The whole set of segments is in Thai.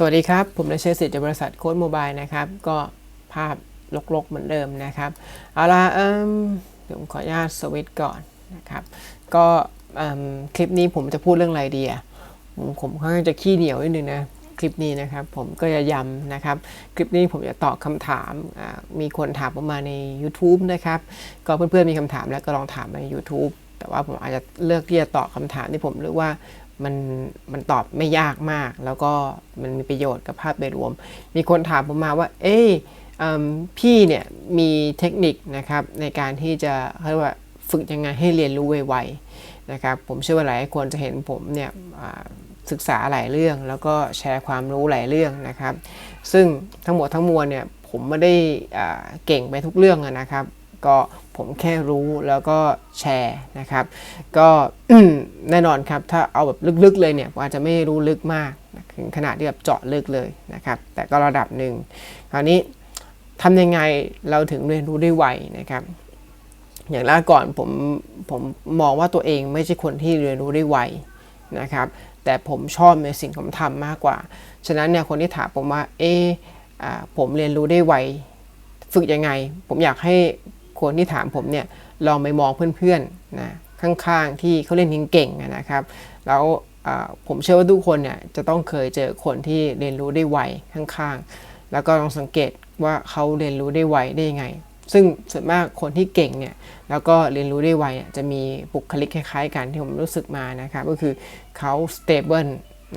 สวัสดีครับ ผมนายเชษฐ์สิทธิ์จากบริษัทโค้ดโมบายนะครับ ก็ภาพลกๆเหมือนเดิมนะครับ เอาละเอิ่มเดี๋ยวผมขออนุญาตสวิตช์ก่อนนะครับ ก็คลิปนี้ผมจะพูดเรื่องอะไรดีอะผมค่อนข้างจะขี้เหนียวนิดนึงนะคลิปนี้นะครับ ผมก็จะย้ำนะครับ คลิปนี้ผมจะตอบคำถามมีคนถามผมมาใน YouTube นะครับ ก็เพื่อนๆมีคำถามแล้วก็ลองถามมาใน YouTube แต่ว่าผมอาจจะเลือกที่จะตอบคำถามที่ผมรู้ว่า มันมันตอบไม่ยากมาก แล้วก็มันมีประโยชน์กับภาพโดยรวม มีคนถามผมมาว่า เอ้ยพี่เนี่ยมีเทคนิคนะครับในการที่จะเรียกว่าฝึกยังไงให้เรียนรู้ไวๆนะครับ ผมเชื่อว่าหลายคนจะเห็นผมเนี่ยศึกษาหลายเรื่อง แล้วก็แชร์ความรู้หลายเรื่องนะครับ ซึ่งทั้งหมดทั้งมวลเนี่ยผมไม่ได้เก่งไปทุกเรื่องนะครับ ก็ ผมแค่รู้แล้วก็แชร์นะครับ ก็แน่นอนครับ ถ้าเอาแบบลึกๆเลยเนี่ยผมอาจจะไม่รู้ลึกมากถึงขนาดที่แบบเจาะลึกเลยนะครับ แต่ก็ระดับหนึ่งคราวนี้ทำยังไงเราถึงเรียนรู้ได้ไวนะครับ อย่างแรกก่อนผมผมมองว่าตัวเองไม่ใช่คนที่เรียนรู้ได้ไวนะครับ แต่ผมชอบในสิ่งที่ผมทำมากกว่า ฉะนั้นเนี่ยคนที่ถามผมว่าเออผมเรียนรู้ได้ไว ฝึกยังไง ผมอยากให้ คนที่ถามผมเนี่ยลองไปมองเพื่อนๆนะข้างๆที่เขาเล่นเก่งๆนะครับ แล้วผมเชื่อว่าทุกคนเนี่ยจะต้องเคยเจอคนที่เรียนรู้ได้ไวข้างๆ แล้วก็ลองสังเกตว่าเขาเรียนรู้ได้ไวได้ยังไง ซึ่งส่วนมากคนที่เก่งเนี่ยแล้วก็เรียนรู้ได้ไวจะมีบุคลิกคล้ายๆกันที่ผมรู้สึกมานะครับก็คือเขา stable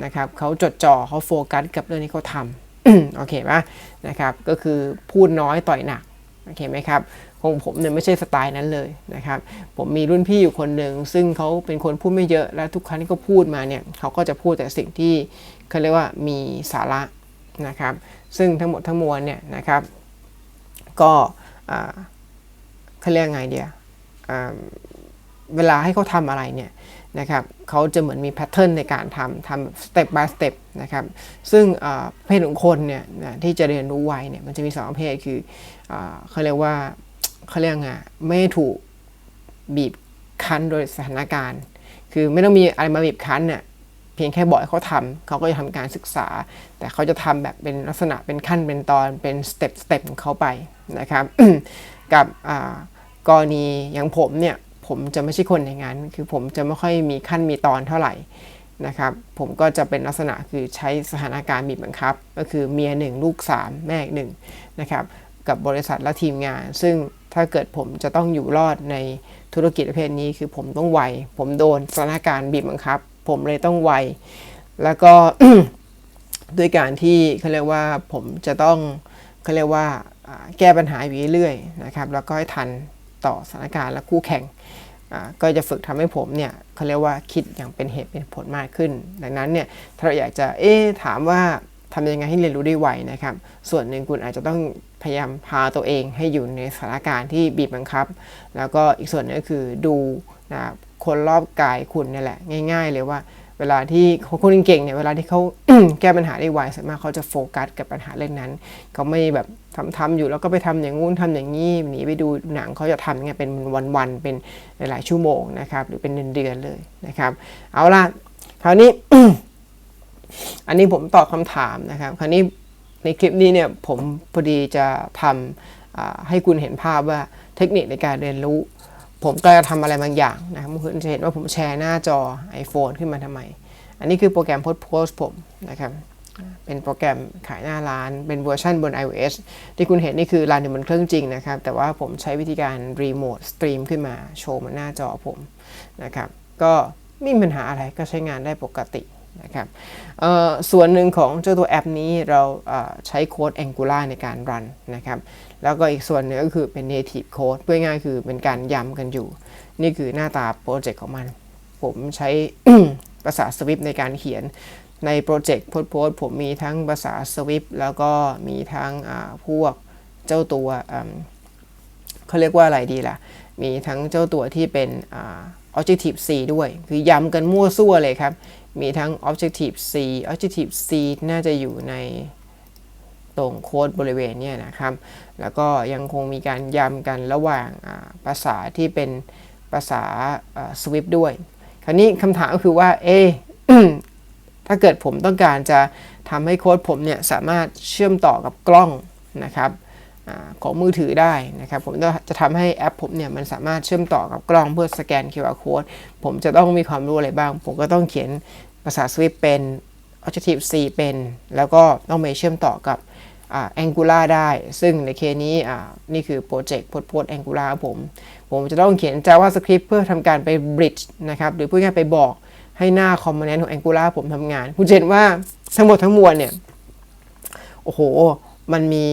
นะครับเขาจดจ่อเขาโฟกัสกับเรื่องที่เขาทำโอเคปะนะครับก็คือพูดน้อยต่อยหนัก โอเคไหมครับของผมเนี่ยไม่ใช่สไตล์นั้นเลยนะครับ ผมมีรุ่นพี่อยู่คนหนึ่งซึ่งเขาเป็นคนพูดไม่เยอะและทุกครั้งที่เขาพูดมาเนี่ยเขาก็จะพูดแต่สิ่งที่เขาเรียกว่ามีสาระนะครับ ซึ่งทั้งหมดทั้งมวลเนี่ยนะครับ ก็เขาเรียกไงเดียเวลาให้เขาทำอะไรเนี่ย นะครับเขาจะเหมือนมีแพทเทิร์นในการทำทำสเต็ป by สเต็ปนะครับซึ่งเพศของคนเนี่ยนะที่จะเรียนรู้ไวเนี่ยมันจะมีสองประเภทคืออเขาเรียกว่าเขาเรียกไงไม่ถูกบีบคั้นโดยสถานการณ์ คือไม่ต้องมีอะไรมาบีบคั้นเนี่ยเพียงแค่บอกให้เขาทำเขาก็จะทำการศึกษา แต่เขาจะทำแบบเป็นลักษณะเป็นขั้นเป็นตอนเป็นสเต็ปสเต็ปของเขาไปนะครับกับกรณีอย่างผมเนี่ย ผมจะไม่ใช่คนอย่างนั้น คือผมจะไม่ค่อยมีขั้นมีตอนเท่าไหร่นะครับ ผมก็จะเป็นลักษณะคือใช้สถานการณ์บีบบังคับ ก็คือเมียหนึ่งลูกสามแม่หนึ่งนะครับกับบริษัทและทีมงาน ซึ่งถ้าเกิดผมจะต้องอยู่รอดในธุรกิจประเภทนี้คือผมต้องไว ผมโดนสถานการณ์บีบบังคับ ผมเลยต้องไว แล้วก็ด้วยการที่เขาเรียกว่าผมจะต้องเขาเรียกว่าแก้ปัญหาอยู่เรื่อยๆนะครับ แล้วก็ให้ทันต่อสถานการณ์และคู่แข่ง ก็จะฝึกทำให้ผมเนี่ยเขาเรียกว่าคิดอย่างเป็นเหตุเป็นผลมากขึ้น ดังนั้นเนี่ยถ้าเราอยากจะเอ๊ถามว่าทำยังไงให้เรียนรู้ได้ไวนะครับ ส่วนหนึ่งคุณอาจจะต้องพยายามพาตัวเองให้อยู่ในสถานการณ์ที่บีบบังคับ แล้วก็อีกส่วนหนึงก็คือดูนะครับคนรอบกายคุณนี่แหละ ง่าย ๆ เลยว่า เวลาที่คนเก่งๆเนี่ยเวลาที่เขาแก้ปัญหาได้ไวส่วนมากเขาจะโฟกัสกับปัญหาเรื่องนั้นเขาไม่แบบทำทำอยู่แล้วก็ไปทำอย่างงู้นทำอย่างนี้หนีไปดูหนังเขาจะทำยังไงเป็นวันๆเป็นหลายๆชั่วโมงนะครับหรือเป็นเดือนๆเลยนะครับเอาล่ะคราวนี้ อันนี้ผมตอบคำถามนะครับคราวนี้ในคลิปนี้เนี่ยผมพอดีจะทำอ่าให้คุณเห็นภาพว่าเทคนิคในการเรียนรู้ ผมก็จะทำอะไรบางอย่างนะครับคุณจะเห็นว่าผมแชร์หน้าจอ iPhone ขึ้นมาทำไม อันนี้คือโปรแกรมโพสโพสผมนะครับเป็นโปรแกรมขายหน้าร้าน เป็นเวอร์ชันบน iOS ที่คุณเห็นนี่คือรันอยู่บนเครื่องจริงนะครับ แต่ว่าผมใช้วิธีการรีโมทสตรีมขึ้นมาโชว์บนหน้าจอผมนะครับ ก็ไม่มีปัญหาอะไรก็ใช้งานได้ปกติ นะครับส่วนหนึ่งของเจ้าตัวแอปนี้เราใช้โค้ด Angular ในการรันนะครับ แล้วก็อีกส่วนหนึ่งก็คือเป็น native code พูดง่ายคือเป็นการย้ำกันอยู่ นี่คือหน้าตาโปรเจกต์ของมัน ผมใช้ภาษา Swift ในการเขียนในโปรเจกต์โพสโพสผมมีทั้งภาษา Swift แล้วก็มีทั้งพวกเจ้าตัวเขาเรียกว่าอะไรดีล่ะ มีทั้งเจ้าตัวที่เป็น Objective C ด้วย คือย้ำกันมั่วซั่วเลยครับ มีทั้ง Objective C Objective C น่าจะอยู่ในตรงโค้ดบริเวณเนี่ยนะครับ แล้วก็ยังคงมีการย้ำกันระหว่างภาษาที่เป็นภาษาอ่า Swift ด้วย คราวนี้คำถามก็คือว่า เอะถ้าเกิดผมต้องการจะทำให้โค้ดผมเนี่ยสามารถเชื่อมต่อกับกล้องนะครับ ของมือถือได้นะครับ ผมจะทำให้แอปผมเนี่ยมันสามารถเชื่อมต่อกับกล้องเพื่อสแกน QR code ผมจะต้องมีความรู้อะไรบ้าง ผมก็ต้องเขียนภาษา Swift เป็น Objective C เป็น แล้วก็ต้องไปเชื่อมต่อกับอ่า Angular ได้ ซึ่งในเคสนี้นี่คือโปรเจกต์โพดโพด Angular ครับผม ผมจะต้องเขียน JavaScript เพื่อทำการไป bridge นะครับหรือพูดง่ายไปบอกให้หน้า component ของ Angular ผมทำงานคุณเห็นว่าทั้งหมดทั้งมวลเนี่ย โอ้โห มันมี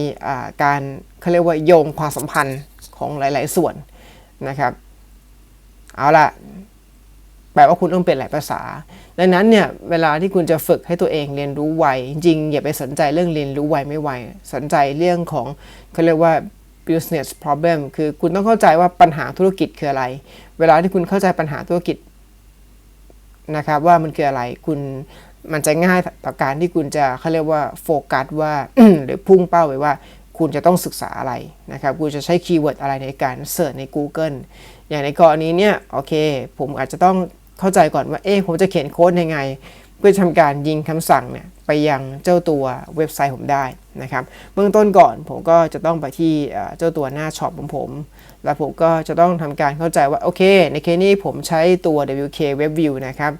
การเขาเรียกว่าโยงความสัมพันธ์ของหลาย ๆ ส่วนนะครับ เอาล่ะแปลว่าคุณต้องเป็นหลายภาษา ดังนั้นเนี่ยเวลาที่คุณจะฝึกให้ตัวเองเรียนรู้ไวจริงอย่าไปสนใจเรื่องเรียนรู้ไวไม่ไวสนใจเรื่องของเขาเรียกว่า business problem คือคุณต้องเข้าใจว่าปัญหาธุรกิจคืออะไร เวลาที่คุณเข้าใจปัญหาธุรกิจนะครับว่ามันคืออะไรคุณ มันจะง่ายต่อการที่คุณจะเขาเรียกว่าโฟกัสว่าหรือพุ่งเป้าไปว่า คุณจะต้องศึกษาอะไรนะครับคุณจะใช้คีย์เวิร์ดอะไรในการเสิร์ชใน Google อย่างในกรณีเนี้ยโอเค ผมอาจจะต้องเข้าใจก่อนว่าเอ๊ะผมจะเขียนโค้ดยังไง เพื่อทำการยิงคำสั่งเนี่ยไปยังเจ้าตัวเว็บไซต์ผมได้นะครับเบื้องต้นก่อนผมก็จะต้องไปที่เจ้าตัวหน้าช็อปของผม แล้วผมก็จะต้องทำการเข้าใจว่าโอเค ในเคสนี้ผมใช้ตัว WK Web View นะครับ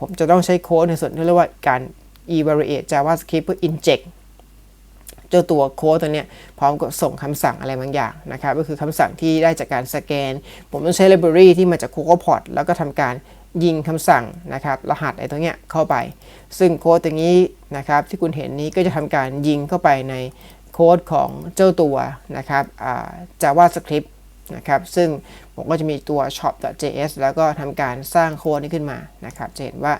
ผมจะต้องใช้โค้ดในส่วนที่เรียกว่าการ evaluate JavaScript เพื่อ inject เจ้าตัวโค้ดตัวเนี้ยพร้อมกับส่งคำสั่งอะไรบางอย่างนะครับ ก็คือคำสั่งที่ได้จากการสแกน ผมต้องใช้ library ที่มาจาก CocoaPod แล้วก็ทำการยิงคำสั่งนะครับ รหัสไอ้ตรงเนี้ยเข้าไป ซึ่งโค้ดตรงนี้นะครับ ที่คุณเห็นนี้ก็จะทำการยิงเข้าไปในโค้ดของเจ้าตัวนะครับ JavaScript นะครับ ซึ่งผมก็จะมีตัว shop.js แล้วก็ทำการสร้างโค้ดนี้ขึ้นมานะครับ จะเห็นว่า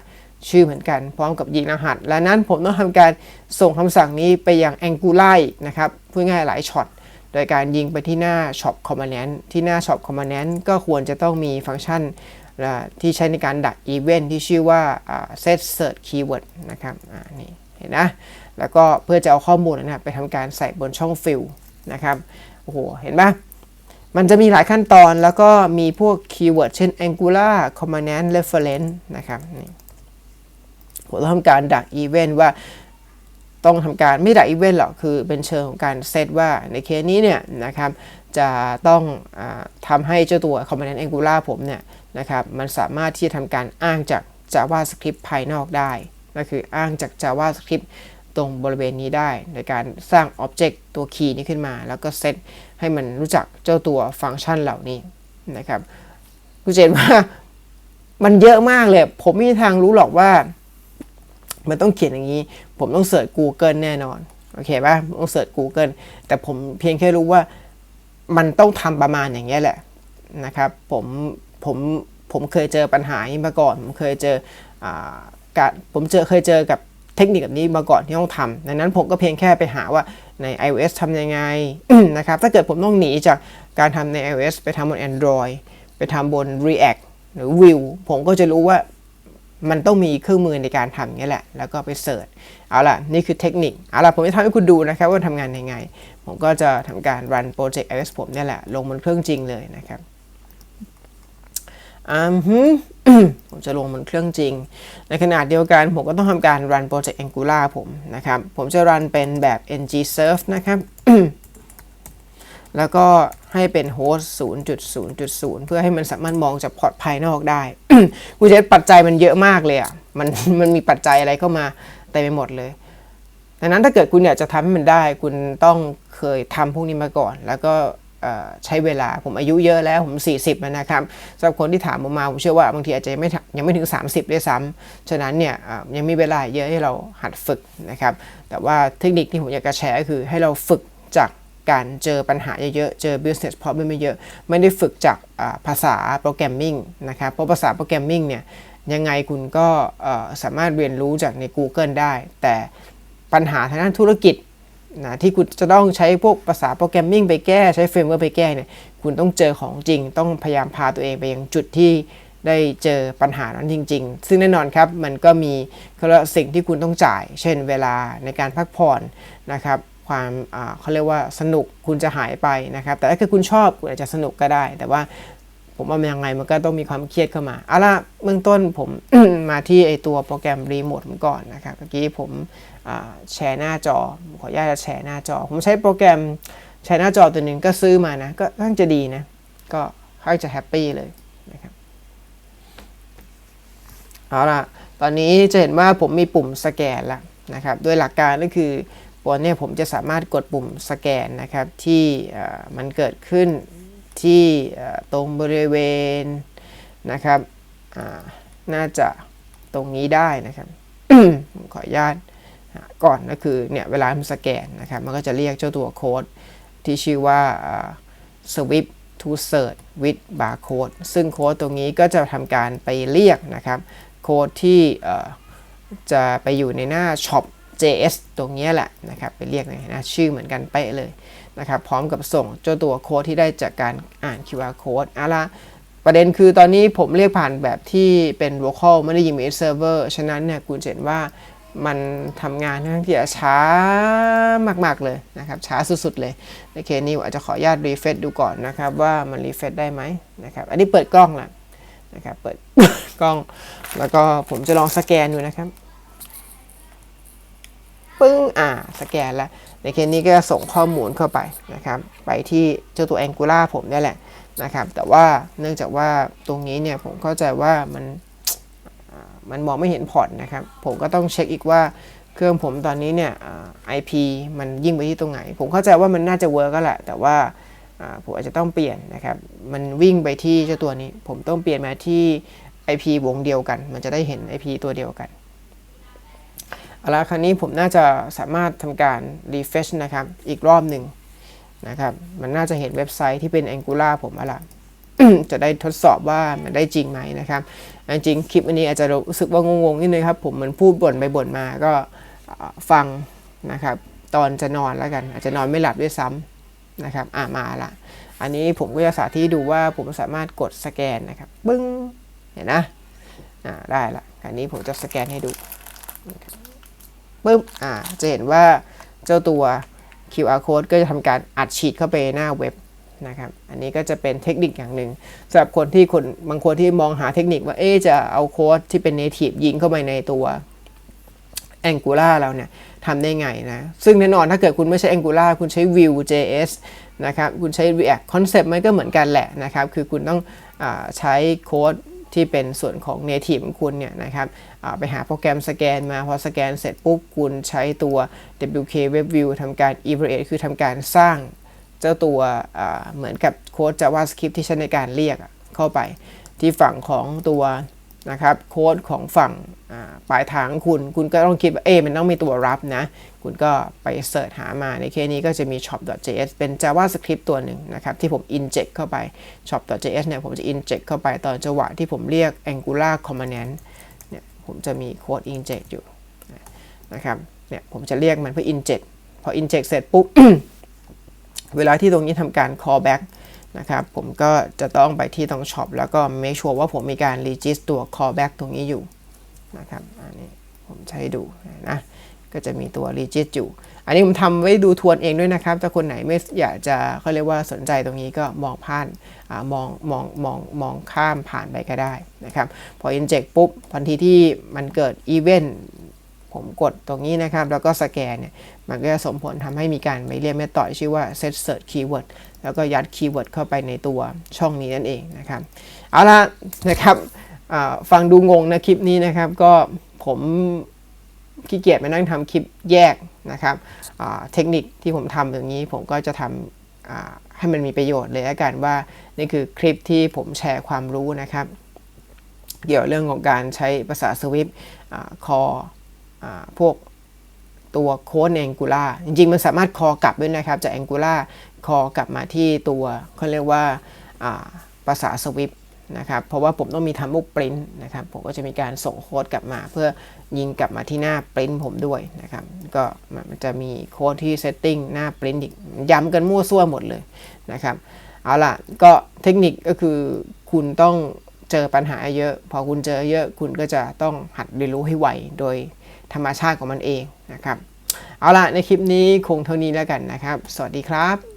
ชื่อเหมือนกันพร้อมกับยิงรหัส และนั้นผมต้องทำการส่งคำสั่งนี้ไปยัง Angular นะครับพูดง่ายหลายช็อตโดยการยิงไปที่หน้า shop component ที่หน้า shop component ก็ควรจะต้องมีฟังก์ชันที่ใช้ในการดัก event ที่ชื่อว่า set search keyword นะครับนี่เห็นนะ แล้วก็เพื่อจะเอาข้อมูลนะไปทำการใส่บนช่อง fill นะครับ โอ้โห เห็นปะ มันจะมีหลายขั้นตอนแล้วก็มีพวกคีย์เวิร์ดเช่น angular component reference นะครับนี่ผมต้องทำการดักอีเวนต์ว่าต้องทำการไม่ดักอีเวนต์หรอกคือเป็นเชิงของการเซตว่าในเคสนี้เนี่ยนะครับจะต้องอทำให้เจ้าตัว component angular ผมเนี่ยนะครับมันสามารถที่จะทำการอ้างจาก javascript ภายนอกได้ก็คืออ้างจาก javascript ตรงบริเวณนี้ได้ในการสร้าง Object ตัว Key นี้ขึ้นมา แล้วก็เซตให้มันรู้จักเจ้าตัวฟังก์ชันเหล่านี้นะครับคุณเจนว่ามันเยอะมากเลย ผมไม่มีทางรู้หรอกว่า มันต้องเขียนอย่างนี้ ผมต้องเสิร์ช Google แน่นอน โอเคป่ะต้องเสิร์ช Google แต่ผมเพียงแค่รู้ว่ามันต้องทำประมาณอย่างนี้แหละนะครับ ผมผมผมเคยเจอปัญหานี้มาก่อน ผมเคยเจออการผมเจอเคยเจอกับ เทคนิคแบบนี้มาก่อนที่ต้องทำดังนั้นผมก็เพียงแค่ไปหาว่าใน iOS ทำยังไงนะครับ ถ้าเกิดผมต้องหนีจากการทำใน iOS ไปทำบน Android ไปทำบน React หรือ Vue ผมก็จะรู้ว่ามันต้องมีเครื่องมือในการทำนี้แหละ แล้วก็ไปเสิร์ช เอาล่ะ นี่คือเทคนิค เอาล่ะ ผมจะทำให้คุณดูนะครับว่าทำงานยังไง ผมก็จะทำการรันโปรเจกต์ iOS ผมนี่แหละ ลงบนเครื่องจริงเลยนะครับ อืมผมจะลงบนเครื่องจริง ในขณะเดียวกันผมก็ต้องทำการรันโปรเจกต์ Angular ผมนะครับ ผมจะรันเป็นแบบ ng serve นะครับ แล้วก็ให้เป็นโฮสต์0.0.0 เพื่อให้มันสามารถมองจากพอร์ตภายนอกได้ กูจะปัจจัยมันเยอะมากเลยอะ มันมันมีปัจจัยอะไรเข้ามาเต็มไปหมดเลยดังนั้นถ้าเกิดคุณอยากจะทำให้มันได้ คุณต้องเคยทำพวกนี้มาก่อน แล้วก็ ใช้เวลาผมอายุเยอะแล้วผม 40แล้วนะครับสำหรับคนที่ถามผมมาผมเชื่อว่าบางทีอาจจะไม่ยังไม่ถึง 30 ด้วยซ้ำฉะนั้นเนี่ยยังมีเวลาเยอะให้เราหัดฝึกนะครับ แต่ว่าเทคนิคที่ผมอยากจะแชร์ก็คือให้เราฝึกจากการเจอปัญหาเยอะๆ เจอ business problem เยอะไม่ได้ฝึกจากภาษาโปรแกรมมิ่งนะครับ เพราะภาษาโปรแกรมมิ่งเนี่ยยังไงคุณก็สามารถเรียนรู้จากใน Google ได้ แต่ปัญหาทางด้านธุรกิจ นะที่คุณจะต้องใช้พวกภาษาโปรแกรมมิ่งไปแก้ใช้เฟรมเวิร์กไปแก้เนี่ยคุณต้องเจอของจริง ต้องพยายามพาตัวเองไปยังจุดที่ได้เจอปัญหานั้นจริง ๆ ซึ่งแน่นอนครับมันก็มีเขาเรียกสิ่งที่คุณต้องจ่าย เช่นเวลาในการพักผ่อนนะครับความเขาเรียกว่าสนุกคุณจะหายไปนะครับ แต่ถ้าเกิดคุณชอบคุณอาจจะสนุกก็ได้ แต่ว่า ผมว่ามันยังไงมันก็ต้องมีความเครียดเข้ามาเอาล่ะเบื้องต้นผม มาที่ไอตัวโปรแกรมรีโมทผมก่อนนะครับเมื่อกี้ผมแชร์หน้าจอขออนุญาตแชร์หน้าจอ ผมใช้โปรแกรมแชร์หน้าจอตัวหนึ่งก็ซื้อมานะ ก็ค่อนข้งจะดีนะ ก็ค่อนข้าจะแฮปปี้เลยนะครับเอาล่ะตอนนี้จะเห็นว่าผมมีปุ่มสแกนแล้วนะครับโดยหลักการก็คือตัวนี้ผมจะสามารถกดปุ่มสแกนนะครับที่มันเกิดขึ้น ที่ตรงบริเวณนะครับน่าจะตรงนี้ได้นะครับขออนุญาตก่อนก็คือเนี่ยเวลามันสแกนนะครับ มันก็จะเรียกเจ้าตัวโค้ดที่ชื่อว่า swipe to search with barcode ซึ่งโค้ดตรงนี้ก็จะทำการไปเรียกนะครับ โค้ดที่จะไปอยู่ในหน้า shop JS ตรงนี้แหละนะครับ ไปเรียกในหน้าชื่อเหมือนกันเป๊ะเลย นะครับพร้อมกับส่งเจ้าตัวโค้ดที่ได้จากการอ่าน QR code เอาละประเด็นคือตอนนี้ผมเรียกผ่านแบบที่เป็น local ไม่ได้ยิงเป็น server ฉะนั้นเนี่ยคุณเห็นว่ามันทำงานค่อนข้างที่ช้ามากๆเลยนะครับ ช้าสุดๆเลย ในเคสนี้อาจจะขออนุญาตรีเฟซดูก่อนนะครับ ว่ามันรีเฟซได้ไหมนะครับ อันนี้เปิดกล้องล้วนะครับเปิดกล้อง แล้วก็ผมจะลองสแกนดูนะครับ ปึ้งอ่าสแกนแล้ว ในเคสนี้ก็ส่งข้อมูลเข้าไปนะครับ ไปที่เจ้าตัว Angular ผมนี่แหละนะครับ แต่ว่าเนื่องจากว่าตรงนี้เนี่ยผมเข้าใจว่ามันมันมองไม่เห็นพอร์ตนะครับ ผมก็ต้องเช็คอีกว่าเครื่องผมตอนนี้เนี่ยอ่า IP มันยิ่งไปที่ตรงไหน ผมเข้าใจว่ามันน่าจะเวิร์กก็แหละ แต่ว่าอ่าผมอาจจะต้องเปลี่ยนนะครับ มันวิ่งไปที่เจ้าตัวนี้ ผมต้องเปลี่ยนมาที่ IP วงเดียวกัน มันจะได้เห็น IP ตัวเดียวกัน เอาละคราวนี้ผมน่าจะสามารถทำการ refresh นะครับ อีกรอบหนึ่งนะครับ มันน่าจะเห็นเว็บไซต์ที่เป็น Angular ผมอะละจะได้ทดสอบว่ามันได้จริงไหมนะครับ จริงคลิปอันนี้อาจจะรู้สึกว่างงๆนิดนึงครับ ผมเหมือนพูดบ่นไปบ่นมาก็ฟังนะครับ ตอนจะนอนแล้วกัน อาจจะนอนไม่หลับด้วยซ้ำนะครับ อ่ามาละอันนี้ผมก็จะสาธิตดูว่าผมสามารถกดสแกนนะครับปึ้งเห็นนะอ่าได้ละอันนี้ผมจะสแกนให้ดู ปึ๊บอ่าจะเห็นว่าเจ้าตัว QR code ก็จะทำการอัดฉีดเข้าไปหน้าเว็บนะครับ อันนี้ก็จะเป็นเทคนิคอย่างหนึ่งสำหรับคนที่คนบางคนที่มองหาเทคนิคว่าเอ๊จะเอาโค้ดที่เป็น native ยิงเข้าไปในตัว Angular เราเนี่ยทำได้ไงนะ ซึ่งแน่นอนถ้าเกิดคุณไม่ใช้ Angular คุณใช้ Vue.js นะครับ คุณใช้ React Concept มันก็เหมือนกันแหละนะครับ คือคุณต้องอาใช้โค้ด ที่เป็นส่วนของ native ของคุณเนี่ยนะครับไปหาโปรแกรมสแกนมา พอสแกนเสร็จปุ๊บคุณใช้ตัว WK Web View ทำการ evaluate คือทำการสร้างเจ้าตัวเหมือนกับโค้ด JavaScript ที่ใช้ในการเรียกเข้าไปที่ฝั่งของตัว นะครับโค้ดของฝั่งปลายทางคุณ คุณก็ต้องคิดว่าเอะมันต้องมีตัวรับนะ คุณก็ไปเสิร์ชหามาในเคสนี้ก็จะมี shop.js เป็น JavaScript ตัวหนึ่งนะครับ ที่ผม inject เข้าไป shop.js เนี่ยผมจะ inject เข้าไปตอนจังหวะที่ผมเรียก Angular component เนี่ยผมจะมีโค้ด inject อยู่นะครับเนี่ยผมจะเรียกมันเพื่อ inject พอ inject เสร็จปุ๊บ เวลาที่ตรงนี้ทำการ callback นะครับ ผมก็จะต้องไปที่ตรง shop แล้วก็ make sure ว่าผมมีการ regist ตัว callback ตรงนี้อยู่นะครับ อันนี้ผมใช้ดูนะ ก็จะมีตัว regist อยู่ อันนี้ผมทำไว้ดูทวนเองด้วยนะครับ ถ้าคนไหนไม่อยากจะเขาเรียกว่าสนใจตรงนี้ก็มองผ่านอมองมองมองมองข้ามผ่านไปก็ได้นะครับ พอ inject ปุ๊บทันทีที่มันเกิด event ผมกดตรงนี้นะครับ แล้วก็สแกนเนี่ย มันก็จะส่งผลทำให้มีการไปเรียกเมธอดชื่อว่า set search keyword แล้วก็ยัดคีย์เวิร์ดเข้าไปในตัวช่องนี้นั่นเองนะครับ เอาละนะครับฟังดูงงนะคลิปนี้นะครับ ก็ผมขี้เกียจมานั่งทำคลิปแยกนะครับเทคนิคที่ผมทำอย่างนี้ผมก็จะทำให้มันมีประโยชน์เลยละกันว่านี่คือคลิปที่ผมแชร์ความรู้นะครับ เกี่ยวเรื่องของการใช้ภาษา Swift คอพวกตัวโค้ดใน Angular จริงๆ มันสามารถคอกลับด้วยนะครับ จาก Angular คอกลับมาที่ตัวเขาเรียกว่าภาษา Swift นะครับ เพราะว่าผมต้องมีทำมุกปริ้นนะครับ ผมก็จะมีการส่งโค้ดกลับมา เพื่อยิงกลับมาที่หน้าปริ้นผมด้วยนะครับ ก็มันจะมีโค้ดที่ setting หน้าปริ้นอีกย้ำกันมั่วซั่วหมดเลยนะครับ เอาล่ะ ก็เทคนิคก็คือคุณต้องเจอปัญหาเยอะ พอคุณเจอเยอะคุณก็จะต้องหัดเรียนรู้ให้ไวโดยธรรมชาติของมันเองนะครับ เอาล่ะ ในคลิปนี้คงเท่านี้แล้วกันนะครับ สวัสดีครับ